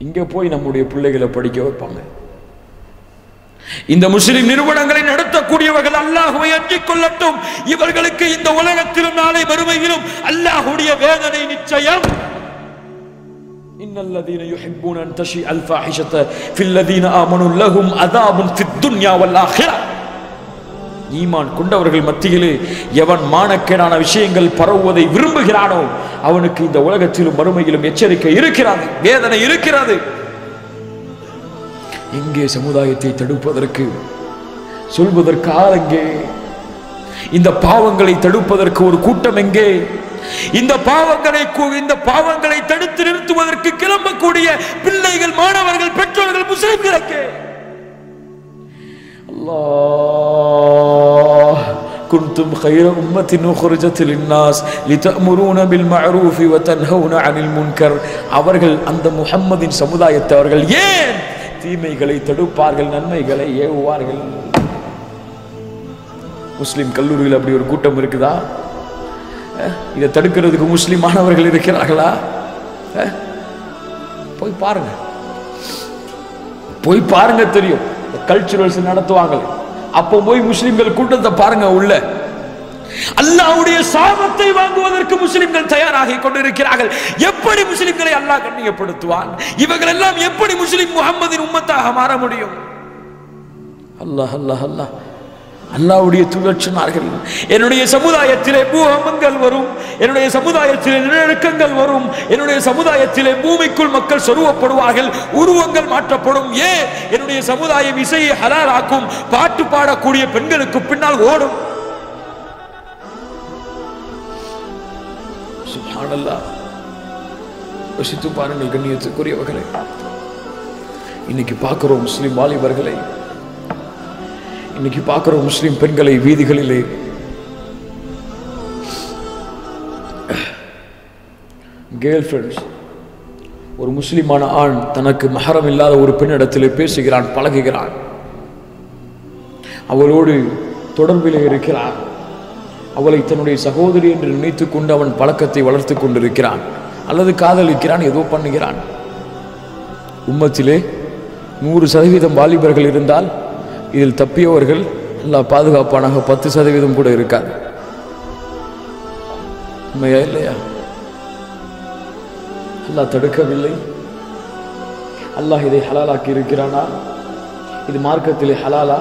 இங்க போய் நம்முடைய பிள்ளைகளை படிக்க வைப்பாங்க இந்த முஸ்லிம் நிறுவனங்களை நடத்தக்கூடியவர்கள் அல்லாஹுவை அஞ்சிக் கொள்ளட்டும் இவர்களுக்கு இந்த உலகத்திலும் நாளை வறுமையிலும் அல்லாஹுடைய வேதனை நிச்சயம் إن الذين يحبون أن تشيء الفاحشة في الذين آمنوا لهم عذاب في الدنيا والآخرة ஈமான் கொண்டவர்கள் மத்தியிலே எவன் மானக்கேடான விஷயங்கள் பரவுவதை விரும்புகிறானோ அவனுக்கு இந்த உலகத்திலும் மறுமையிலும் எச்சரிக்கை இருக்கிறது வேதனை இருக்கிறது. எங்கே சமுதாயத்தை தடுப்பதற்கு சொல்வதற்கு ஆளெங்கே இந்த பாவங்களை தடுப்பதற்கு ஒரு கூட்டம் எங்கே? இந்த பாவங்களை இந்த பாவங்களை தடுத்து நிறுத்துவதற்கு கிளம்பக்கூடிய பிள்ளைகள் மாணவர்கள் பெற்றோர்கள் முஸ்லிம்களுக்கு. அல்லாஹ். كنتم خير أمة أخرجت للناس لتأمرون بالمعروف وتنهون عن المنكر அவர்கள் அந்த முஹம்மதின் சமுதாயத்தை அவர்கள் ஏன் தீமைகளை தடுப்பார்கள் நன்மைகளை ஏவுவார்கள் முஸ்லிம் கல்லூரியில் அப்படி ஒரு கூட்டம் இருக்குதா அஹ், இதை தடுக்கிறதுக்கு முஸ்லிம் மாணவர்கள் இருக்கிறார்களா அஹ், போய் பாருங்க போய் பாருங்க தெரியும் கல்ச்சுரல்ஸ் நடத்துவாங்க அப்போ போய் முஸ்லிம்கள் கூட்டத்தை பாருங்க உள்ள. அல்லாவுடைய சாபத்தை வாங்குவதற்கு முஸ்லிம்கள் தயாராகி கொண்டிருக்கிறார்கள். எப்படி முஸ்லிம்களை அல்லாஹ் கண்ணியப்படுத்துவான்? இவர்கள் எல்லாம் எப்படி முஸ்லிம் முகமதின் உம்மத்தாக மாற முடியும்? அல்லாஹ் அல்லாஹ் அல்லாஹ். அல்லாவுடைய தூதர் சொன்னார்கள் என்னுடைய சமுதாயத்திலே பூகம்பங்கள் வரும் என்னுடைய சமுதாயத்திலே நிலநடுக்கங்கள் வரும் என்னுடைய சமுதாயத்திலே பூமிக்குள் மக்கள் சொருவப்படுவார்கள் உருவங்கள் மாற்றப்படும். ஏன் என்னுடைய சமுதாயம் இசையை ஹலாலாக்கும் பாட்டு பாடக்கூடிய பெண்களுக்கு பின்னால் ஓடும். யோசித்து பாருங்கள் கண்ணியத்துக்குரியவர்களை. இன்னைக்கு பார்க்கிறோம் முஸ்லிம் வாலிபர்களை. இன்னைக்கு பார்க்கிறோம் முஸ்லிம் பெண்களை வீதிகளிலே கேர்ள் ஃப்ரெண்ட்ஸ் ஒரு முஸ்லிமான ஆண் தனக்கு மகரம் இல்லாத ஒரு பெண்ணிடத்திலே பேசுகிறான் பழகுகிறான். அவளோடு தொடர்பிலே இருக்கிறான். அவளை தன்னுடைய சகோதரி என்று நினைத்து கொண்டு அவன் பழக்கத்தை வளர்த்து கொண்டிருக்கிறான். அல்லது காதலிக்கிறான் ஏதோ பண்ணுகிறான். உம்மத்திலே நூறு சதவீதம் வாலிபர்கள் இருந்தால் இதில் தப்பியவர்கள் எல்லாம் பாதுகாப்பானாக பத்து சதவீதம் கூட இருக்காது. உண்மையா இல்லையா? அல்லாஹ் தடுக்கவில்லை. அல்லாஹ் இதை ஹலாலாக்கி இருக்கிறானா? இது மார்க்கத்திலே ஹலாலா?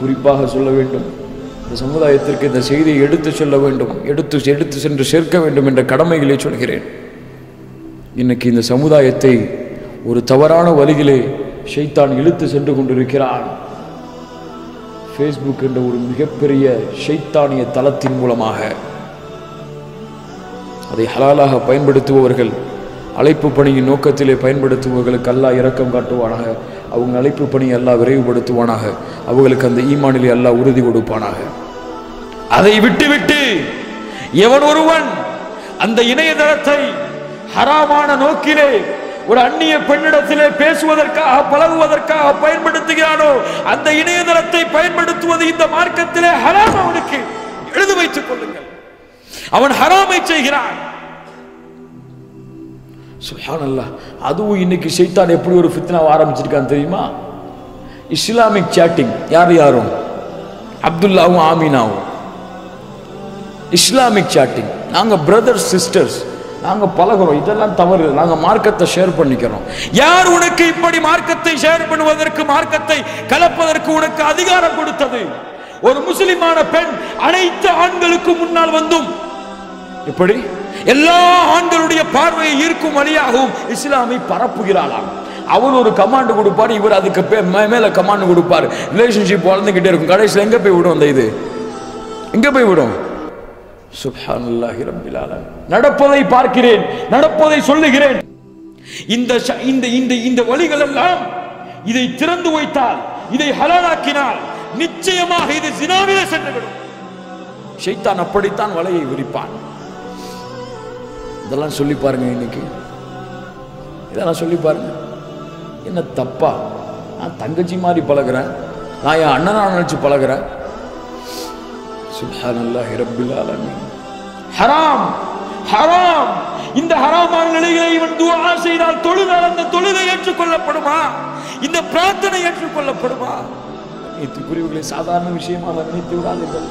குறிப்பாக சொல்ல வேண்டும். இந்த சமுதாயத்திற்கு இந்த செய்தியை எடுத்து சொல்ல வேண்டும். எடுத்து எடுத்து சென்று சேர்க்க வேண்டும் என்ற கடமைகளை சொல்கிறேன். இன்னைக்கு இந்த சமுதாயத்தை ஒரு தவறான வழியிலே ஷைத்தான் இழுத்து சென்று கொண்டிருக்கிறான். ஃபேஸ்புக் என்ற ஒரு மிகப்பெரிய ஷைத்தானிய தளத்தின் மூலமாக. அதை ஹலாலாக பயன்படுத்துபவர்கள் அழைப்பு பணியின் நோக்கத்திலே பயன்படுத்துபவர்களுக்கு அல்லா இரக்கம் காட்டுவானாக. அவங்க அழைப்பு பணியை அல்லா விரைவுபடுத்துவானாக. அவங்களுக்கு அந்த ஈமானிலே அல்லா உறுதி கொடுப்பானாக. அதை விட்டுவிட்டு எவன் ஒருவன் அந்த இணையதளத்தை ஹராமான நோக்கிலே ஒரு அந்நிய பெண்ணிடத்திலே பேசுவதற்காக பழகுவதற்காக பயன்படுத்துகிறானோ அந்த இணையதளத்தை பயன்படுத்துவது இந்த மார்க்கத்திலே ஹராம் அவனுக்கு. எழுதி வைத்துக் கொள்ளுங்கள். அவன் ஹராமை செய்கிறான். சுப்ஹானல்லாஹ் அதுவும் இன்னைக்கு ஷைத்தான் எப்படி ஒரு ஃபித்னாவை ஆரம்பிச்சிருக்கான் தெரியுமா? இஸ்லாமிக் சேட்டிங் யார் யாரும்? அப்துல்லாவும் ஆமீனாவும். இஸ்லாமிக் சேட்டிங் நாங்க பிரதர்ஸ் சிஸ்டர்ஸ் நாங்க பழகுறோம். இதெல்லாம் தவறு. நாங்க மார்க்கத்தை ஷேர் பண்ணிக்கிறோம். யார் உனக்கு இப்படி மார்க்கத்தை ஷேர் பண்ணுவதற்கு மார்க்கத்தை கலப்பதற்கு உனக்கு அதிகாரம் கொடுத்தது? ஒரு முஸ்லிமான பெண் அனைத்து ஆண்களுக்கு முன்னால் வந்தும் இப்படி எல்லா ஆண்களுடைய பார்வையை ஈர்க்கும் வழியாகவும் இஸ்லாமை பரப்புகிறாளாம். அவர் ஒரு கமாண்ட் கொடுப்பார் இவர் அதுக்கு மே- மேல கமாண்ட் கொடுப்பார். ரிலேஷன்ஷிப் வளர்ந்துகிட்டே இருக்கும். கடைசியில் எங்க போய் விடும் அந்த இது? எங்க போய் விடும்? நடப்பதை பார்க்கிறேன் நடப்பதை சொல்லுகிறேன். இந்த ச- இந்த இந்த இந்த வழிகள் எல்லாம் இதை திறந்து வைத்தால் இதை ஹலாலாக்கினால் நிச்சயமாக இது சினாவிலே சென்றுவிடும். ஷைத்தான் அப்படித்தான் வலையை விரிப்பான். இதெல்லாம் சொல்லி பாருங்க இன்னைக்கு. இதெல்லாம் சொல்லி பாருங்க. என்ன தப்பா? நான் தங்கச்சி மாதிரி பழகுறேன். நான் என் அண்ணனா நினைச்சு பழகுறேன். சுப்ஹானல்லாஹி ரப்பில் ஆலமீன் ஹராம் ஹராம் இந்த ஹராமான நிலைகளை இவன் துஆ செய்தால் தொழுதால் அந்த தொழுகை ஏற்றுக்கொள்ளப்படுமா? இந்த பிரார்த்தனை ஏற்றுக்கொள்ளப்படுமா? நேற்றுக்குரியவர்களை சாதாரண விஷயமாக நினைத்து விடாதீர்கள்.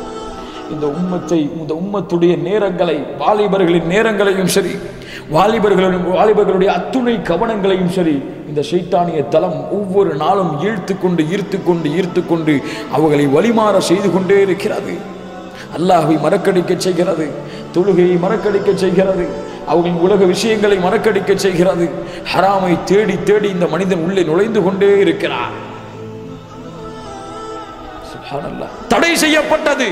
இந்த உம்மத்தை இந்த உம்மத்துடைய நேரங்களை வாலிபர்களின் நேரங்களையும் சரி வாலிபர்களின் வாலிபர்களுடைய அத்துணை கவனங்களையும் சரி இந்த சைத்தானிய தலம் ஒவ்வொரு நாளும் ஈர்த்து கொண்டு ஈர்த்து கொண்டு ஈர்த்து கொண்டு அவர்களை வழிமாற செய்து கொண்டே இருக்கிறது. அல்லாஹை மறக்கடிக்க செய்கிறது. தொழுகையை மறக்கடிக்க செய்கிறது. அவர்களின் உலக விஷயங்களை மறக்கடிக்க செய்கிறது. ஹராமை தேடி தேடி இந்த மனிதன் உள்ளே நுழைந்து கொண்டே இருக்கிறார் தடை செய்யப்பட்டது.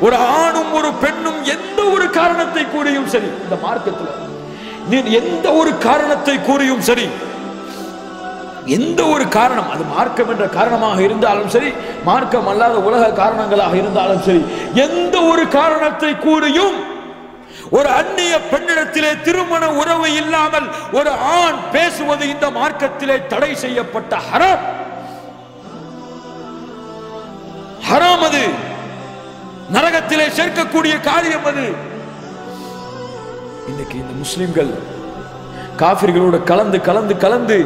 ஒரு ஆணும் ஒரு பெண்ணும் எந்த ஒரு காரணத்தை கூறியும் சரி. இந்த மார்க்கத்தில் நீ எந்த ஒரு காரணத்தை கூறியும் சரி. எந்த ஒரு காரணம் அது மார்க்கம் என்ற காரணமாக இருந்தாலும் சரி மார்க்கம் அல்லாத உலக காரணங்களாக இருந்தாலும் சரி எந்த ஒரு காரணத்தை கூறியும் ஒரு அந்நிய பெண்ணிடத்திலே திருமண உறவு இல்லாமல் ஒரு ஆண் பேசுவது இந்த மார்க்கத்திலே தடை செய்யப்பட்ட ஹராம். ஹராம் அது. நரகத்திலே சேர்க்கக்கூடிய காரியம் அது. இன்னைக்கு இந்த முஸ்லிம்கள் காபிர்களோடு கலந்து கலந்து கலந்து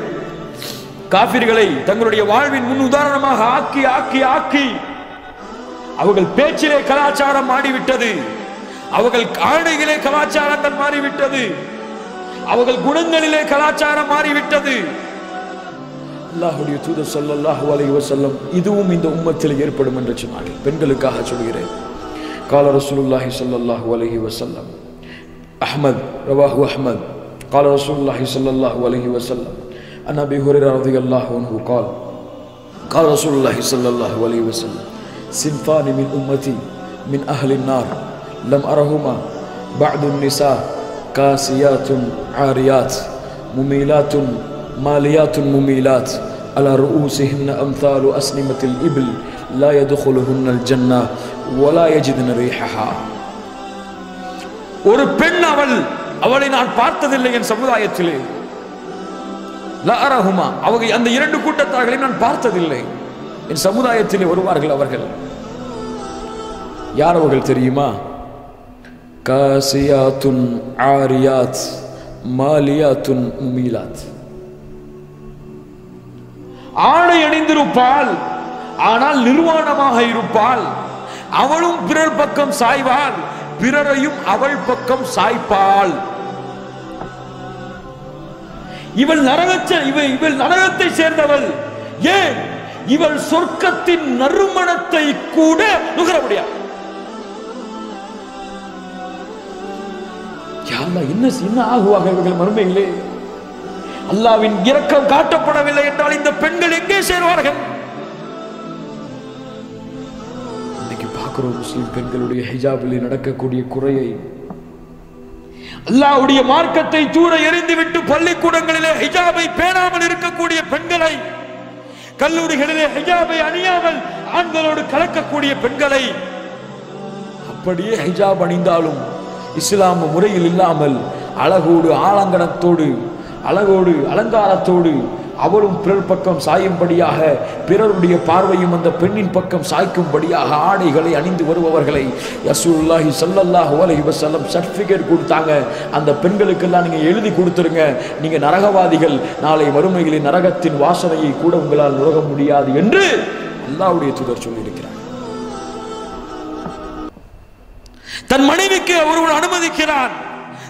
காபிர்களை தங்களுடைய வாழ்வின் முன் உதாரணமாக ஆக்கி ஆக்கி ஆக்கி அவர்கள் பேச்சிலே கலாச்சாரம் மாறிவிட்டது. அவர்கள் ஆடைகளே கலாச்சாரங்கள் மாறிவிட்டது. அவர்கள் குணங்களிலே கலாச்சாரம் மாறிவிட்டது. அல்லாஹுடைய தூதர் சல்லாஹு அலைஹி செல்லம் இதுவும் இந்த உம்மத்தில் ஏற்படும் என்று சொன்னார்கள். பெண்களுக்காக சொல்கிறேன். கால ரசூலுல்லாஹி சல்லாஹு அலைஹி வசல்லம் அஹமத் ரவாஹு அஹமத். கால ரசூலுல்லாஹி சல்லாஹு அலைஹி வசல்லம் صلى الله عليه وسلم عن أبي هريرة رضي الله عنه قال قال رسول الله صلى الله عليه وسلم صنفان من أمتي من أهل النار لم أرهما بعد النساء كاسيات عاريات مميلات ماليات مميلات على رؤوسهن أمثال أسنمة الإبل لا يدخلهن الجنة ولا يجدن ريحها ஒரு பெண் அவள் அவளை நான் பார்த்ததில்லை என் சமுதாயத்திலே லஅரஹுமா. அவங்க அந்த இரண்டு கூட்டத்தார்களை நான் பார்த்ததில்லை. என் சமுதாயத்திலே வருவார்கள் அவர்கள். யார் அவர்கள் தெரியுமா? காசியாத்துன் ஆரியாத் மாலியாத்துன் முமீலாத். ஆடை அணிந்திருப்பாள் ஆனால் நிர்வாணமாக இருப்பாள். அவளும் பிறர் பக்கம் சாய்வாள் பிறரையும் அவள் பக்கம் சாய்ப்பாள். இவள் நரகச்ச இவள் இவள் நரகத்தை சேர்ந்தவள். ஏன்? இவள் சொர்க்கத்தின் நறுமணத்தை கூட நுகர முடியாது. என்ன என்ன ஆகுவாங்க இவர்கள் மறுமையிலே அல்லாவின் இரக்கம் காட்டப்படவில்லை என்றால் இந்த பெண்கள் எங்கே சேர்வார்கள்? இன்னைக்கு பார்க்கிறோம் முஸ்லிம் பெண்களுடைய ஹிஜாபில் நடக்கக்கூடிய குறையை அல்லாவுடைய மார்க்கத்தை தூர எறிந்து விட்டு பள்ளிக்கூடங்களிலே ஹிஜாபை பேணாமல் இருக்கக்கூடிய பெண்களை கல்லூரிகளிலே ஹிஜாபை அணியாமல் ஆண்களோடு கலக்கக்கூடிய பெண்களை அப்படியே ஹிஜாப் அணிந்தாலும் இஸ்லாம முறையில் இல்லாமல் அழகோடு ஆலங்கனத்தோடு அழகோடு அலங்காரத்தோடு அவளும் பிறர் பக்கம் சாயும்படியாக பிறருடைய பார்வையும் அந்த பெண்ணின் பக்கம் சாய்க்கும்படியாக ஆடைகளை அணிந்து வருபவர்களை யசூல்லாஹி சல்லல்லாஹ் அலஹி வசல்லம் சர்டிஃபிகேட் கொடுத்தாங்க. அந்த பெண்களுக்கெல்லாம் நீங்கள் எழுதி கொடுத்துருங்க. நீங்கள் நரகவாதிகள். நாளை வறுமைகளின் நரகத்தின் வாசனையை கூட உங்களால் உலக முடியாது என்று அல்லாவுடைய தூதர் சொல்லியிருக்கிறார். தன் மனைவிக்கு ஒருவன் அனுமதிக்கிறான்.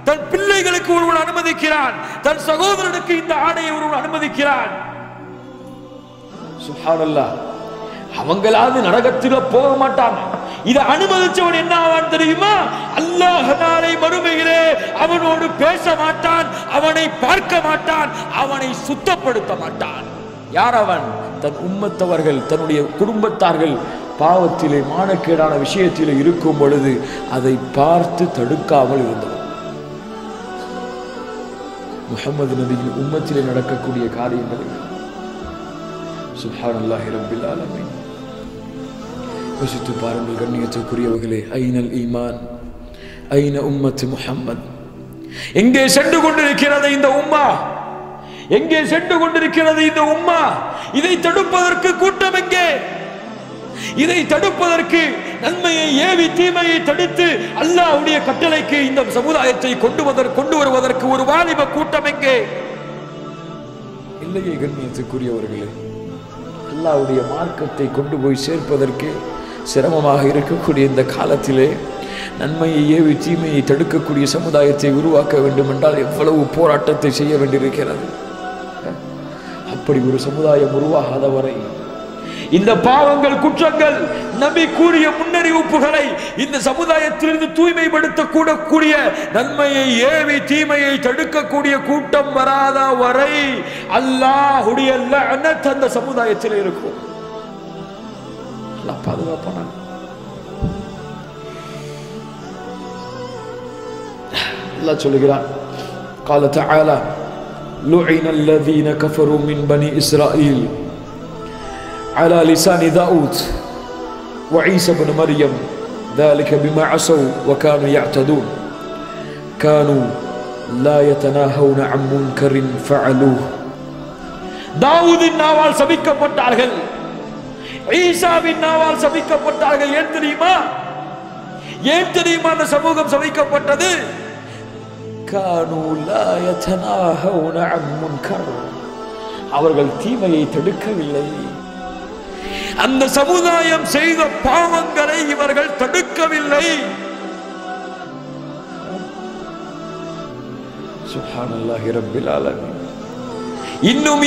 தன் பிள்ளைகளுக்கு ஒருவன் அனுமதிக்கிறான். தன் சகோதரனுக்கு இந்த ஆடையை ஒருவன் அனுமதிக்கிறான். சுஹானல்லா அவங்களாவது நரகத்தில போக மாட்டாங்க. இதை அனுமதிச்சவன் என்ன ஆவான் தெரியுமா? அல்லாஹ் நாளை மறுமையிலே அவனோடு பேச மாட்டான் அவனை பார்க்க மாட்டான் அவனை சுத்தப்படுத்த மாட்டான். யார் அவன்? தன் உம்மத்தவர்கள் தன்னுடைய குடும்பத்தார்கள் பாவத்திலே மானக்கேடான விஷயத்திலே இருக்கும் பொழுது அதை பார்த்து தடுக்காமல் இருந்தவன். முகமது நபியின் உம்மத்திலே நடக்கக்கூடிய காரியங்களை. சுப்ஹானல்லாஹி ரப்பில் ஆலமீன். யோசித்து பாருங்கள் கண்ணியத்துக்குரியவர்களே ஐனல் ஈமான்? ஐன உம்மத்து முஹம்மத்? எங்கே சென்று கொண்டிருக்கிறது இந்த உம்மா? எங்கே சென்று கொண்டிருக்கிறது இந்த உம்மா? இதை தடுப்பதற்கு கூட்டம் எங்கே? இதை தடுப்பதற்கு நன்மையை ஏவி தீமையை தடுத்து அல்லாவுடைய கட்டளைக்கு இந்த சமுதாயத்தை கொண்டு வதற்கு கொண்டு வருவதற்கு ஒரு வாலிப கூட்டம் எங்கே? இல்லையே கண்ணியத்துக்குரியவர்களே அல்லாவுடைய மார்க்கத்தை கொண்டு போய் சேர்ப்பதற்கு சிரமமாக இருக்கக்கூடிய இந்த காலத்திலே நன்மையை ஏவி தீமையை தடுக்கக்கூடிய சமுதாயத்தை உருவாக்க வேண்டும் என்றால் எவ்வளவு போராட்டத்தை செய்ய வேண்டியிருக்கிறது? அப்படி ஒரு சமுதாயம் உருவாகாத வரை இந்த பாவங்கள் குற்றங்கள் நபி கூறிய முன்னறிவிப்புகளை இந்த சமுதாயத்திலிருந்து தூய்மைப்படுத்த கூடக்கூடிய நன்மையை ஏவி தீமையை தடுக்கக்கூடிய கூட்டம் வராத வரை அல்லாஹுடைய லஅனத் அந்த சமுதாயத்தில் இருக்கும் அல்லாஹ் பாதுகாப்பான அல்லாஹ் சொல்லுகிறான் قال تعالى لعن الذين كفروا من بني إسرائيل على لسان داود وعيسى بن مريم ذلك بما عصوا وكانوا يعتدون كانوا لا يتناهون عن منكر فعلوه தாவூதின் நாவால் சபிக்கப்பட்டார்கள் ஈசாவின் நாவால் சபிக்கப்பட்டார்கள் ஏன் தெரியுமா ஏன் தெரியுமா அந்த சமூகம் சபிக்கப்பட்டது كانوا لا يتناهون عن منكر அவர்கள் தீமையை தடுக்கவில்லை அந்த சமுதாயம் செய்த பாவங்களை இவர்கள் தடுக்கவில்லை. சுப்ஹானல்லாஹி ரப்பில் ஆலமீன். இன்னும்